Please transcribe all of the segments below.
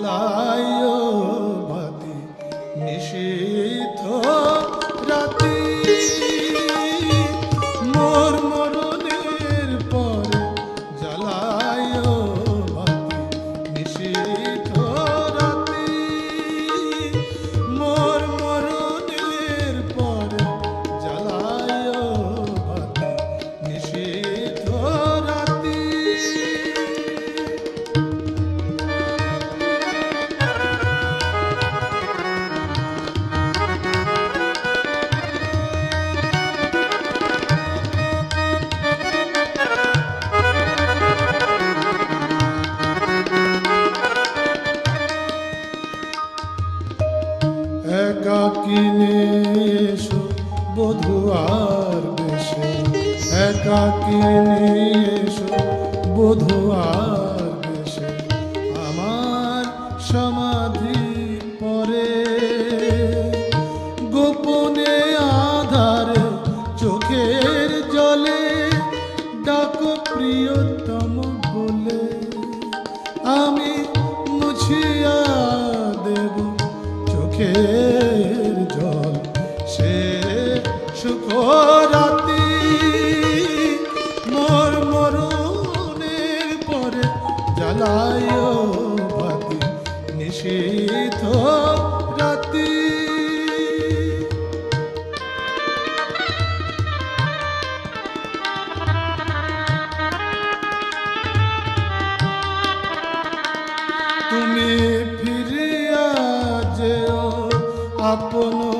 Love. ফিরে বধু আর বেশে। একা কিনে বধু আর বেশে। আমার সমাধি পরে। গোপনে আধারে, চোখের জলে ডাক প্রিয়তম বলে। আমি মুছিয়া দেব চোখের সে সুখ রাতি মোর মরণের পরে জ্বালায় বাতি নিষিদ্ধ রাতি তুমি ফিরিয়া যেও আপন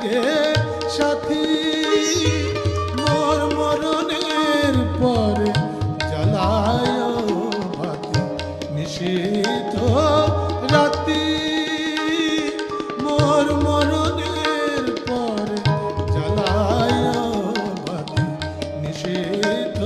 লাগে সাথী। মোর মরণের পরে জ্বালায় নিষিদ্ধ রাতি। মোর মরণের পরে জ্বালায় নিষিদ্ধ